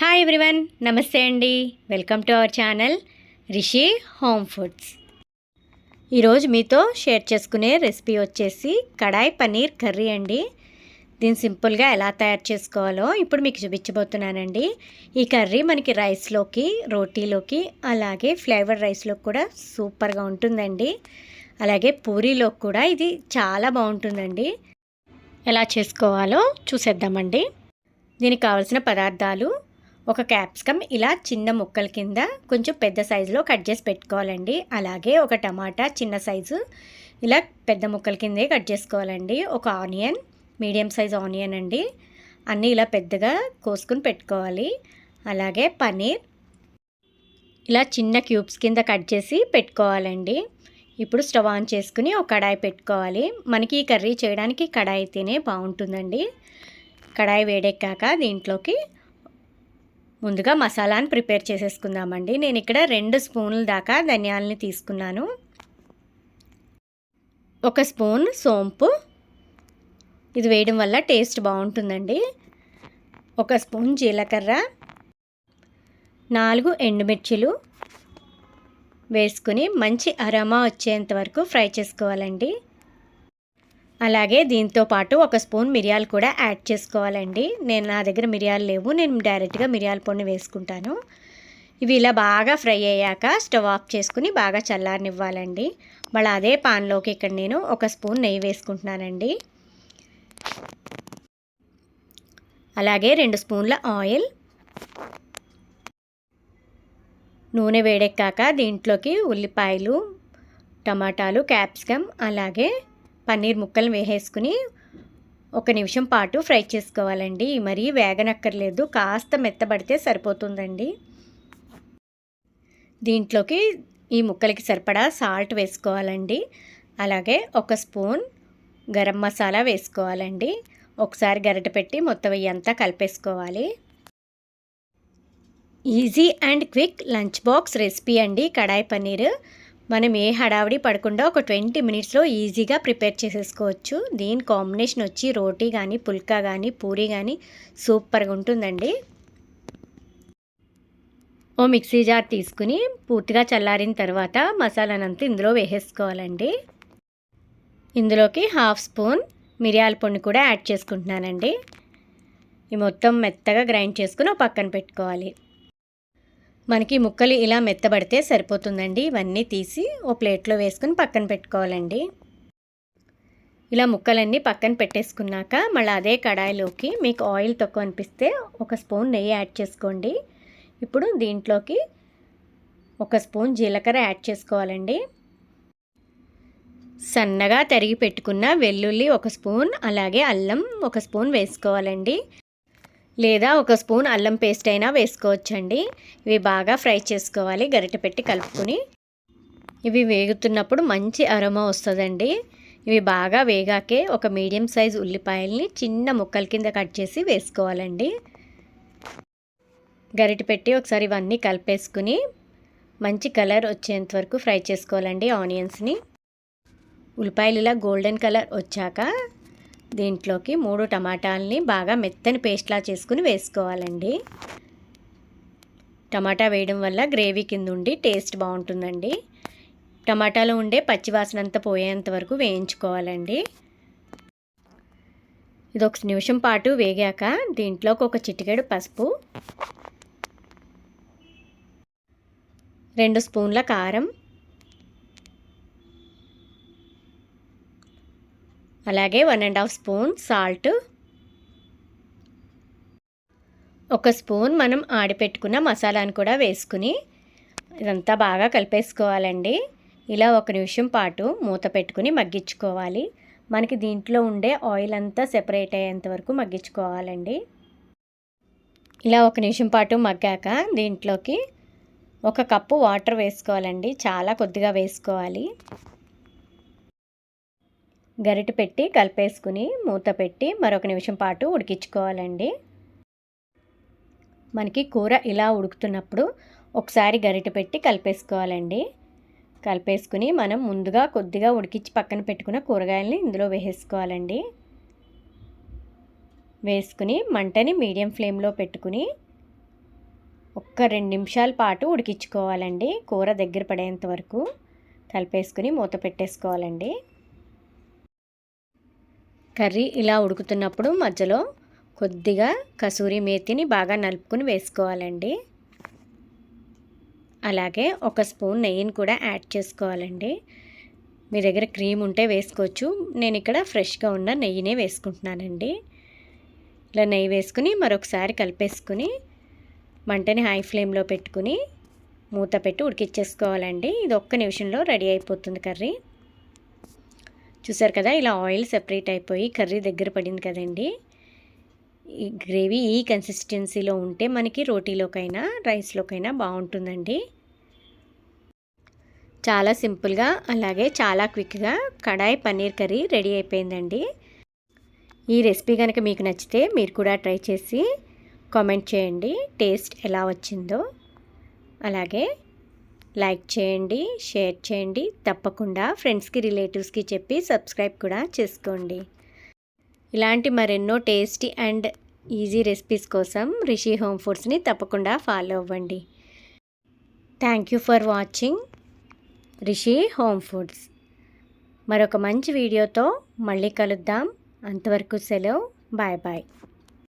Hi everyone నమస్తే అండి. Welcome to our channel Rishi home foods ఈరోజు మీతో షేర్ చేసుకునే రెసిపీ వచ్చేసి కడాయి పన్నీర్ కర్రీ అండి. దీన్ని సింపుల్గా ఎలా తయారు చేసుకోవాలో ఇప్పుడు మీకు చూపించబోతున్నానండి. ఈ కర్రీ మనకి రైస్లోకి రోటీలోకి అలాగే ఫ్లేవర్ రైస్లోకి కూడా సూపర్గా ఉంటుందండి. అలాగే పూరీలోకి కూడా ఇది చాలా బాగుంటుందండి. ఎలా చేసుకోవాలో చూసేద్దామండి. దీనికి కావలసిన పదార్థాలు ఒక క్యాప్సికమ్ ఇలా చిన్న ముక్కల కింద కొంచెం పెద్ద సైజులో కట్ చేసి పెట్టుకోవాలండి. అలాగే ఒక టమాటా చిన్న సైజు ఇలా పెద్ద ముక్కల కిందే కట్ చేసుకోవాలండి. ఒక ఆనియన్ మీడియం సైజ్ ఆనియన్ అండి. అన్నీ ఇలా పెద్దగా కోసుకుని పెట్టుకోవాలి. అలాగే పన్నీర్ ఇలా చిన్న క్యూబ్స్ కింద కట్ చేసి పెట్టుకోవాలండి. ఇప్పుడు స్టవ్ ఆన్ చేసుకుని ఒక కడాయి పెట్టుకోవాలి. మనకి ఈ కర్రీ చేయడానికి కడాయి తినే బాగుంటుందండి. కడాయి వేడెక్కాక దీంట్లోకి ముందుగా మసాలాని ప్రిపేర్ చేసేసుకుందామండి. నేను ఇక్కడ రెండు స్పూన్ల దాకా ధనియాలని తీసుకున్నాను. ఒక స్పూన్ సోంపు. ఇది వేయడం వల్ల టేస్ట్ బాగుంటుందండి. ఒక స్పూన్ జీలకర్ర. నాలుగు ఎండుమిర్చిలు. వేసుకుని మంచి అరమా వచ్చేంత వరకు ఫ్రై చేసుకోవాలండి. అలాగే దీంతో పాటు ఒక స్పూన్ మిరియాలు కూడా యాడ్ చేసుకోవాలండి. నేను నా దగ్గర మిరియాలు లేవు. నేను డైరెక్ట్గా మిరియాల పొడిని వేసుకుంటాను. ఇవి ఇలా బాగా ఫ్రై అయ్యాక స్టవ్ ఆఫ్ చేసుకుని బాగా చల్లారనివ్వాలండి. మళ్ళీ అదే పాన్లోకి ఇక్కడ నేను ఒక స్పూన్ నెయ్యి వేసుకుంటున్నానండి. అలాగే రెండు స్పూన్ల ఆయిల్. నూనె వేడెక్కాక దీంట్లోకి ఉల్లిపాయలు టమాటాలు క్యాప్సికమ్ అలాగే పన్నీర్ ముక్కలు వేసేసుకుని ఒక నిమిషం పాటు ఫ్రై చేసుకోవాలండి. మరీ వేగనక్కర్లేదు. కాస్త మెత్తబడితే సరిపోతుందండి. దీంట్లోకి ఈ ముక్కలకి సరిపడా సాల్ట్ వేసుకోవాలండి. అలాగే ఒక స్పూన్ గరం మసాలా వేసుకోవాలండి. ఒకసారి గరిట పెట్టి మొత్తం అంతా కలిపేసుకోవాలి. Easy and quick lunch box recipe అండి. కడాయి పన్నీర్. మనం ఏ హడావిడి పడకుండా ఒక ట్వంటీ మినిట్స్లో ఈజీగా ప్రిపేర్ చేసేసుకోవచ్చు. దీని కాంబినేషన్ వచ్చి రోటీ కానీ పుల్కా కానీ పూరి కానీ సూపర్గా ఉంటుందండి. ఓ మిక్సీ జార్ తీసుకుని పూర్తిగా చల్లారిన తర్వాత మసాలానంతా ఇందులో వేసేసుకోవాలండి. ఇందులోకి హాఫ్ స్పూన్ మిరియాల పొడిని కూడా యాడ్ చేసుకుంటున్నానండి. ఈ మొత్తం మెత్తగా గ్రైండ్ చేసుకుని పక్కన పెట్టుకోవాలి. మనకి ముక్కలు ఇలా మెత్తబడితే సరిపోతుందండి. ఇవన్నీ తీసి ఓ ప్లేట్లో వేసుకుని పక్కన పెట్టుకోవాలండి. ఇలా ముక్కలన్నీ పక్కన పెట్టేసుకున్నాక మళ్ళీ అదే కడాయిలోకి మీకు ఆయిల్ తక్కువ అనిపిస్తే ఒక స్పూన్ నెయ్యి యాడ్ చేసుకోండి. ఇప్పుడు దీంట్లోకి ఒక స్పూన్ జీలకర్ర యాడ్ చేసుకోవాలండి. సన్నగా తరిగి పెట్టుకున్న వెల్లుల్లి ఒక స్పూన్ అలాగే అల్లం ఒక స్పూన్ వేసుకోవాలండి. లేదా ఒక స్పూన్ అల్లం పేస్ట్ అయినా వేసుకోవచ్చండి. ఇవి బాగా ఫ్రై చేసుకోవాలి. గరిటె పెట్టి కలుపుకొని ఇవి వేగుతున్నప్పుడు మంచి అరోమా వస్తుందండి. ఇవి బాగా వేగాకే ఒక మీడియం సైజ్ ఉల్లిపాయల్ని చిన్న ముక్కల కింద కట్ చేసి వేసుకోవాలండి. గరిటె పెట్టి ఒకసారి ఇవన్నీ కలిపేసుకుని మంచి కలర్ వచ్చేంత వరకు ఫ్రై చేసుకోవాలండి ఆనియన్స్ని. ఉల్లిపాయలు ఇలా గోల్డెన్ కలర్ వచ్చాక దీంట్లోకి మూడు టమాటాలని బాగా మెత్తని పేస్ట్లా చేసుకుని వేసుకోవాలండి. టమాటా వేయడం వల్ల గ్రేవీ కింద ఉండి టేస్ట్ బాగుంటుందండి. టమాటాలో ఉండే పచ్చివాసన అంతా పోయేంత వరకు వేయించుకోవాలండి. ఇది ఒక నిమిషం పాటు వేగాక దీంట్లోకి ఒక చిటికెడు పసుపు రెండు స్పూన్ల కారం అలాగే one and half spoon salt. ఒక స్పూన్ మనం ఆడిపెట్టుకున్న మసాలాను కూడా వేసుకుని ఇదంతా బాగా కలిపేసుకోవాలండి. ఇలా ఒక నిమిషం పాటు మూత పెట్టుకుని మగ్గించుకోవాలి. మనకి దీంట్లో ఉండే ఆయిల్ అంతా సెపరేట్ అయ్యేంత వరకు మగ్గించుకోవాలండి. ఇలా ఒక నిమిషం పాటు మగ్గాక దీంట్లోకి ఒక కప్పు వాటర్ వేసుకోవాలండి. చాలా కొద్దిగా వేసుకోవాలి. గరిట పెట్టి కలిపేసుకుని మూత పెట్టి మరొక నిమిషం పాటు ఉడికించుకోవాలండి. మనకి కూర ఇలా ఉడుకుతున్నప్పుడు ఒకసారి గరిట పెట్టి కలిపేసుకోవాలండి. కలిపేసుకుని మనం ముందుగా కొద్దిగా ఉడికించి పక్కన పెట్టుకున్న కూరగాయలని ఇందులో వేసేసుకోవాలండి. వేసుకుని మంటని మీడియం ఫ్లేమ్లో పెట్టుకుని ఒక్క రెండు నిమిషాల పాటు ఉడికించుకోవాలండి. కూర దగ్గర పడేంత వరకు కలిపేసుకుని మూత పెట్టేసుకోవాలండి. కర్రీ ఇలా ఉడుకుతున్నప్పుడు మధ్యలో కొద్దిగా కసూరి మేతిని బాగా నలుపుకుని వేసుకోవాలండి. అలాగే ఒక స్పూన్ నెయ్యిని కూడా యాడ్ చేసుకోవాలండి. మీ దగ్గర క్రీమ్ ఉంటే వేసుకోవచ్చు. నేను ఇక్కడ ఫ్రెష్గా ఉన్న నెయ్యినే వేసుకుంటున్నానండి. ఇలా నెయ్యి వేసుకుని మరొకసారి కలిపేసుకుని మంటని హై ఫ్లేమ్లో పెట్టుకుని మూత పెట్టి ఉడికిచ్చేసుకోవాలండి. ఇది ఒక్క నిమిషంలో రెడీ అయిపోతుంది కర్రీ. చూసారు కదా ఇలా ఆయిల్ సెపరేట్ అయిపోయి కర్రీ దగ్గర పడింది కదండి. ఈ గ్రేవీ ఈ కన్సిస్టెన్సీలో ఉంటే మనకి రోటీలోకైనా రైస్లోకైనా బాగుంటుందండి. చాలా సింపుల్గా అలాగే చాలా క్విక్గా కడాయి పన్నీర్ కర్రీ రెడీ అయిపోయిందండి. ఈ రెసిపీ కనుక మీకు నచ్చితే మీరు కూడా ట్రై చేసి కామెంట్ చేయండి టేస్ట్ ఎలా వచ్చిందో. అలాగే లైక్ చేయండి షేర్ చేయండి. తప్పకుండా ఫ్రెండ్స్కి రిలేటివ్స్కి చెప్పి సబ్స్క్రైబ్ కూడా చేసుకోండి. ఇలాంటి మరెన్నో టేస్టీ అండ్ ఈజీ రెసిపీస్ కోసం రిషి హోమ్ ఫుడ్స్ని తప్పకుండా ఫాలో అవ్వండి. Thank you for watching Rishi home foods. మరొక మంచి వీడియోతో మళ్ళీ కలుద్దాం. అంతవరకు సెలవు. Bye bye.